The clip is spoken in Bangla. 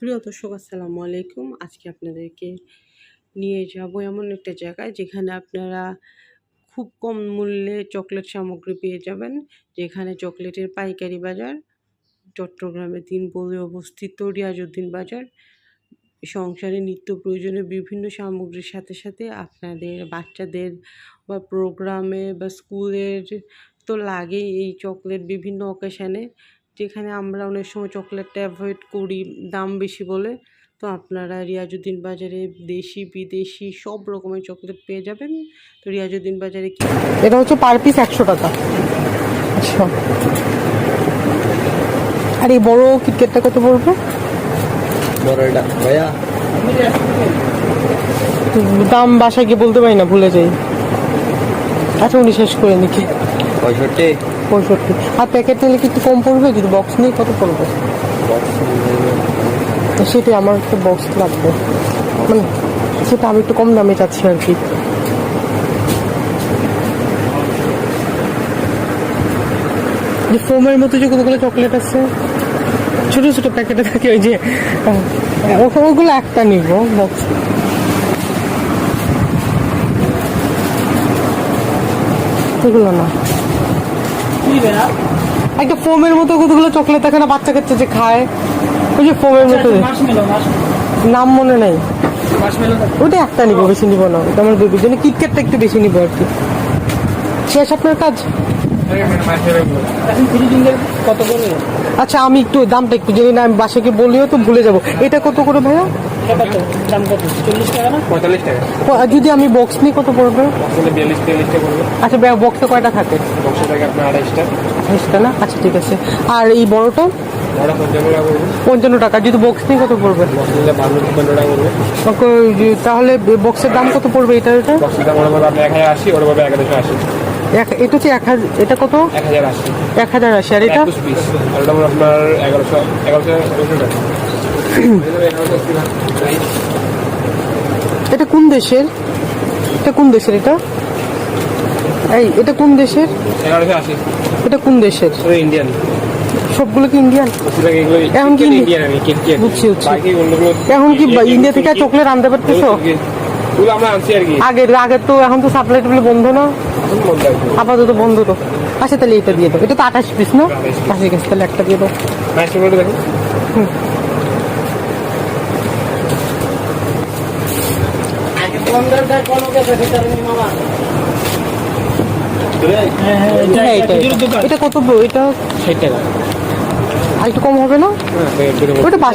প্রিয় দর্শক, আসসালামু আলাইকুম। আজকে আপনাদেরকে নিয়ে যাব এমন একটা জায়গায় যেখানে আপনারা খুব কম মূল্যে চকলেট সামগ্রী পেয়ে যাবেন। যেখানে চকলেটের পাইকারি বাজার, চট্টগ্রামে তিন অবস্থিত রিয়াজউদ্দিন বাজার, সংসারে নিত্য প্রয়োজনীয় বিভিন্ন সামগ্রীর সাথে সাথে আপনাদের বাচ্চাদের বা প্রোগ্রামে বা স্কুলের তো লাগেই এই চকলেট বিভিন্ন অকেশানে যেখানে আমরা অনেক সময় চকলেটটা অ্যাভয়েড করি দাম বেশি বলে। তো আপনারা রিয়াজুদ্দিন বাজারে দেশি বিদেশি সব রকমের চকলেট পেয়ে যাবেন। তো রিয়াজুদ্দিন বাজারে কি এটা হচ্ছে পার পিস একশো টাকা। আচ্ছা। আর এই বড় কিটকেটটা কত পড়বে? বড়টা ভাইয়া। দাম বাসায় গিয়ে বলতে পারি না ভুলে যাই। আচ্ছা উনি শেষ করে নাকি। পঁয়ষট্টি। পঁয়ষট্টি। আর প্যাকেট নিলে কি একটু কম পড়বে? যদি বক্স নিয়ে কত পড়বে? সেটাই আমার একটু বক্স লাগবে। মানে সেটা আমি একটু কম দামে চাচ্ছি আর কি। যে ফোমের মতো যে কতগুলো চকলেট আছে? ছোট ছোট প্যাকেটে থাকে ওই যে ওগুলো একটা নিব বক্স এগুলো না। একটা ফোমের মতো কতগুলো চকলেট থাকে না বাচ্চা কাচ্চা যে খায়? ওই যে ফোমের মতো নাম মনে নাই। ওটা একটা নিবো বেশি নিব না। ওটা আমার বেবির জন্য কিটক্যাটটা একটু বেশি নিবো আর কি। শেষ আপনার কাজ? আচ্ছা আমি একটু দামটা একটু জেনে না আমি বাসাকে বলিও তো ভুলে যাব। এটা কত করে ভাইয়া? টাকা যদি আমি বক্স নিই কত পড়বে? আচ্ছা বক্সে কয়টা থাকে? আড়াইশটা। না? আচ্ছা ঠিক আছে। আর এই বড়টা? বড় পঞ্চান্ন টাকা যদি বক্স নিই কত পড়বে? তাহলে বক্সের দাম কত পড়বে এটা এটা? এক এটা হচ্ছে এক হাজার এটা কত? এক হাজার আশি। আর এটা? আপনার এগারোশো এগারোশো টাকা। এটা কোন দেশের? এটা কোন দেশের এটা? এই এটা কোন দেশের? এটা কোন দেশের? ইন্ডিয়ান সবগুলো কি ইন্ডিয়ান এখন কি বুঝছি, বুঝছি। এখন কি ইন্ডিয়া থেকে চকলেট আনতে পারতেছো? ওগুলো আমরা আনছি আগে আগে তো এখন তো সাপ্লাই টাপ্লাই বন্ধ না? আপাতত বন্ধ তো। আচ্ছা তাহলে এটা দিয়ে দাও। এটা তো আঠাশ পিস না? 28 আচ্ছা ঠিক আছে তাহলে একটা দিয়ে দাও। এটা হ্যাঁ, এটা কত এটা ষাট টাকা। আর একটু কম হবে না? হ্যাঁ ওটা